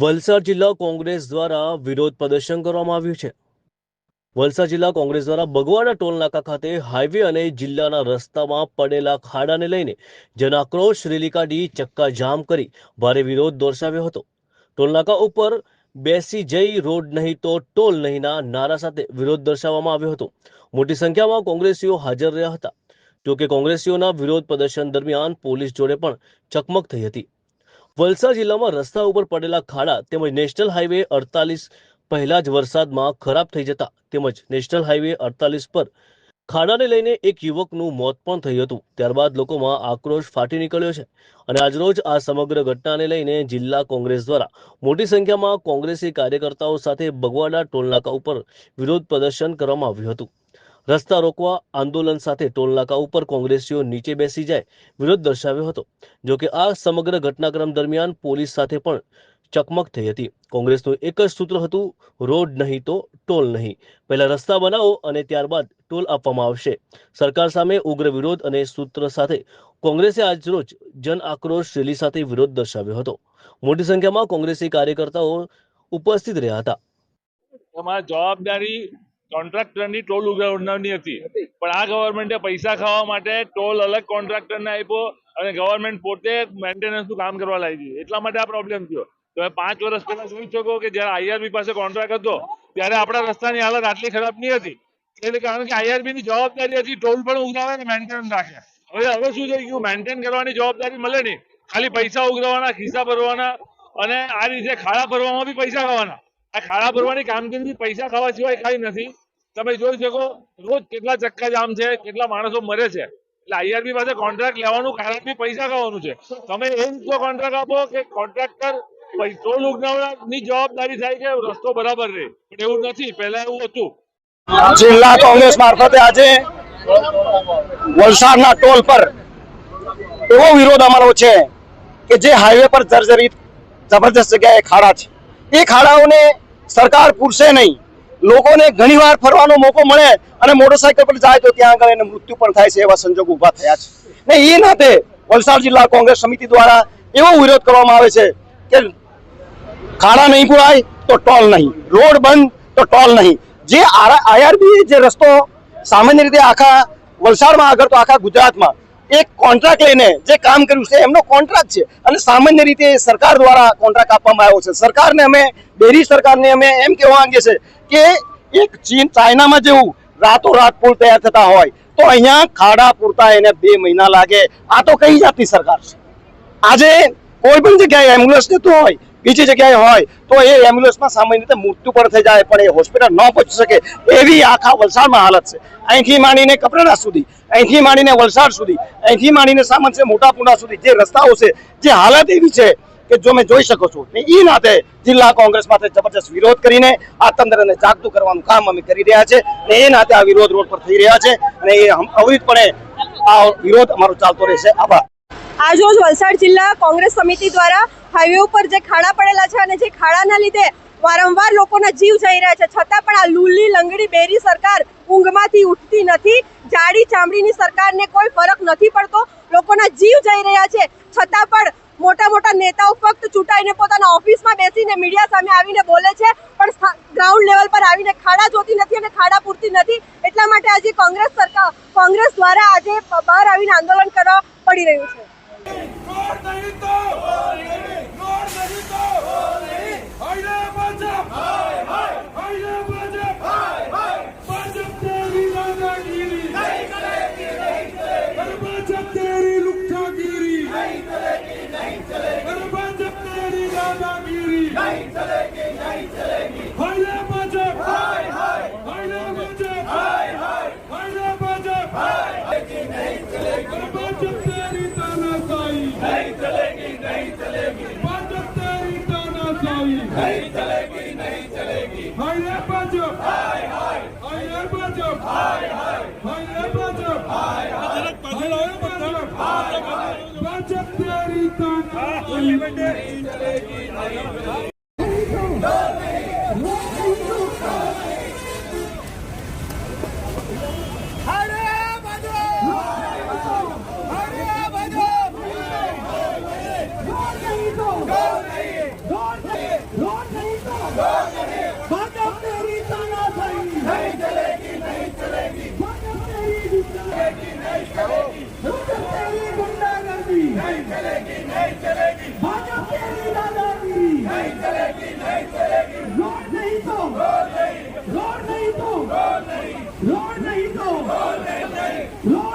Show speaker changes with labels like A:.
A: વલસાડ જિલ્લા કોંગ્રેસ દ્વારા વિરોધ પ્રદર્શન કરવામાં આવ્યું છે. વલસાડ જિલ્લા કોંગ્રેસ દ્વારા બગવાડા ટોલ નાકા ખાતે હાઈવે અને જિલ્લાના રસ્તામાં પડેલા ખાડાને લઈને જનાક્રોશ રેલી કાઢી ચક્કાજામ કરી ભારે વિરોધ દર્શાવ્યો હતો. ટોલનાકા ઉપર બેસી જઈ રોડ નહીં તો ટોલ નહીંના નારા સાથે વિરોધ દર્શાવવામાં આવ્યો હતો. મોટી સંખ્યામાં કોંગ્રેસીઓ હાજર રહ્યા હતા. જોકે કોંગ્રેસીઓના વિરોધ પ્રદર્શન દરમિયાન પોલીસ જોડે પણ ચકમક થઈ હતી. વલસાડ જિલ્લામાં રસ્તા ઉપર પડેલા ખાડા તેમજ નેશનલ હાઈવે અડતાલીસ પહેલા જ વરસાદમાં ખરાબ થઈ જતા તેમજ નેશનલ હાઈવે અડતાલીસ પર ખાડાને લઈને એક યુવકનું મોત પણ થયું હતું. ત્યારબાદ લોકોમાં આક્રોશ ફાટી નીકળ્યો છે અને આજરોજ આ સમગ્ર ઘટનાને લઈને જિલ્લા કોંગ્રેસ દ્વારા મોટી સંખ્યામાં કોંગ્રેસી કાર્યકર્તાઓ સાથે બગવાડા ટોલનાકા ઉપર વિરોધ પ્રદર્શન કરવામાં આવ્યું હતું. રસ્તા રોકવા, આંદોલન સાથે ટોલનાકા ઉપર કોંગ્રેસીઓ નીચે બેસી જાય, વિરોધ દર્શાવ્યો હતો. જોકે આ સમગ્ર ઘટનાક્રમ દરમિયાન પોલીસ સાથે પણ ચકમક થઈ હતી. કોંગ્રેસનું એક જ સૂત્ર હતું, રોડ નહીં તો ટોલ નહીં. પહેલા રસ્તા બનાવો અને ત્યારબાદ ટોલ આપવામાં આવશે. સરકાર સામે ઉગ્ર વિરોધ અને સૂત્ર સાથે કોંગ્રેસે આજરોજ જન આક્રોશ રેલી સાથે વિરોધ દર્શાવ્યો હતો. મોટી સંખ્યામાં કોંગ્રેસી કાર્યકર્તાઓ ઉપસ્થિત રહ્યા હતા.
B: જવાબદારી કોન્ટ્રાક્ટરની ટોલ ઉઘરાવનારની હતી. પણ આ ગવર્મેન્ટે પૈસા ખાવા માટે ટોલ અલગ કોન્ટ્રાક્ટરને આપ્યો અને ગવર્મેન્ટ પોતે મેન્ટેનન્સનું કામ કરવા લાગી એટલા માટે આ પ્રોબ્લેમ થયો. તમે પાંચ વર્ષ પહેલા જોઈ શકો કે જ્યારે આઈઆરબી પાસે કોન્ટ્રાક્ટ હતો ત્યારે આપણા રસ્તાની હાલત આટલી ખરાબ નહીં હતી. એટલે કારણ કે આઈઆરબી ની જવાબદારી હતી ટોલ પણ ઉઘરાવે ને મેન્ટેન રાખે. હવે હવે શું થઈ ગયું? મેન્ટેન કરવાની જવાબદારી મળે નહીં. ખાલી પૈસા ઉઘરાવાના ખિસ્સા ભરવાના અને આ રીતે ખાડા ભરવામાં બી પૈસા ખાવાના. આ ખાડા ભરવાની કામગીરી પૈસા ખાવા સિવાય કઈ નથી. તમે જોઈ શકો, રોજ કેટલા ચક્કા જામ છે, કેટલા માણસો મરે છે. એટલે આઈઆરબી પાસે કોન્ટ્રાક્ટ લેવાનું કારણ બી પૈસા ખાવાનું છે. તમે એ રીતનો કોન્ટ્રાક્ટ આપો કે કોન્ટ્રાક્ટર ટોલ ઉગનાવવાની જવાબદારી થાય કે રસ્તો બરાબર રહે. પણ એવું નથી, પહેલા એવું હતું.
C: જિલ્લા કોંગ્રેસ મારફતે આજે વલસાડના ટોલ પર એવો વિરોધ અમારો છે કે જે હાઈવે પર જર્જરિત, જબરદસ્ત જગ્યાએ ખાડા છે. એ ખાડાઓને સરકાર પૂરશે નહીં. લોકોને ઘણીવાર ફરવાનો મોકો મળે અને મોટરસાયકલ પર જાય તો ત્યાં આગળ એને મૃત્યુ પણ થાય છે એવા સંજોગો ઊભા થયા છે. ને એ નાતે વલસાડ જિલ્લા કોંગ્રેસ સમિતિ દ્વારા એવો વિરોધ કરવામાં આવે છે કે ખાડા નહીં પુરાય તો ટોલ નહીં. રોડ બંધ તો ટોલ નહીં. જે આઈઆરબી જે રસ્તો સામાન્ય રીતે આખા વલસાડમાં આગળ તો આખા ગુજરાતમાં એક કોન્ટ્રાક્ટ લઈને જે કામ કર્યું છે, એમનો કોન્ટ્રાક્ટ છે. અને સામાન્ય રીતે સરકાર દ્વારા કોન્ટ્રાક્ટ આપવામાં આવ્યો છે. સરકારને અમે, ડેરી સરકારને અમે એમ કહેવા માંગીએ છીએ કે એક ચીન ચાઇનામાં જેવું રાતોરાત પુલ તૈયાર થતા હોય, તો અહીંયા ખાડા પૂરતા એને બે મહિના લાગે. આ તો કઈ જાતની સરકાર છે? આજે કોઈ પણ જગ્યાએ એમ્બ્યુલન્સ જતું હોય બીજી જગ્યાએ હોય તો એ એમ્બ્યુલન્સમાં સામાન્ય રીતે મૃત્યુ પણ થઈ જાય, પણ એ હોસ્પિટલ ન પહોંચી શકે એવી આખા વલસાડમાં હાલત છે. અહીંથી માંડીને કપરાડા સુધી, અહીંથી માંડીને વલસાડ સુધી, અહીંથી માંડીને સામાન છે મોટા પુંડા સુધી જે રસ્તાઓ છે, જે હાલત એવી છે કે જો મેં જોઈ શકો છો, ને એ નાતે જિલ્લા કોંગ્રેસ માટે જબરજસ્ત વિરોધ કરીને આ તંત્રને જાગતું કરવાનું કામ અમે કરી રહ્યા છે અને એ નાતે આ વિરોધ રોડ પર થઈ રહ્યા છે, અને એ અવિરતપણે આ વિરોધ અમારો ચાલતો રહેશે. આભાર.
D: આજરોજ વલસાડ જિલ્લા કોંગ્રેસ સમિતિ દ્વારા હાઈવે ઉપર જે ખાડા પડેલા છે અને જે ખાડાના લીધે વારંવાર લોકોના જીવ જઈ રહ્યા છે, છતાં પણ આ લૂલી લંગડી બેરી સરકાર ઊંઘમાંથી ઉઠતી નથી, જાડી ચામડીની સરકારને કોઈ ફરક નથી પડતો, લોકોના જીવ જઈ રહ્યા છે, છતાં પણ મોટા મોટા નેતાઓ ફક્ત ચૂંટાઈને પોતાના ઓફિસમાં બેસીને મીડિયા સામે આવીને બોલે છે, પણ ગ્રાઉન્ડ લેવલ પર આવીને ખાડા જોતી નથી અને ખાડા પૂરતી નથી, એટલા માટે આજે કોંગ્રેસ સરકાર, કોંગ્રેસ દ્વારા આજે બહાર આવીને આંદોલન કરવા પડી રહ્યું છે.
E: ¡Corderito! ਹਾਏ ਹਾਏ ਹਾਏ ਭਾਜਪ ਹਾਏ ਹਾਏ ਭਾਜਪ ਹਾਏ ਹਾਏ ਭਾਜਪ ਤੇਰੀ ਤਾਂ ਚੱਲੇਗੀ ਨਹੀਂ No!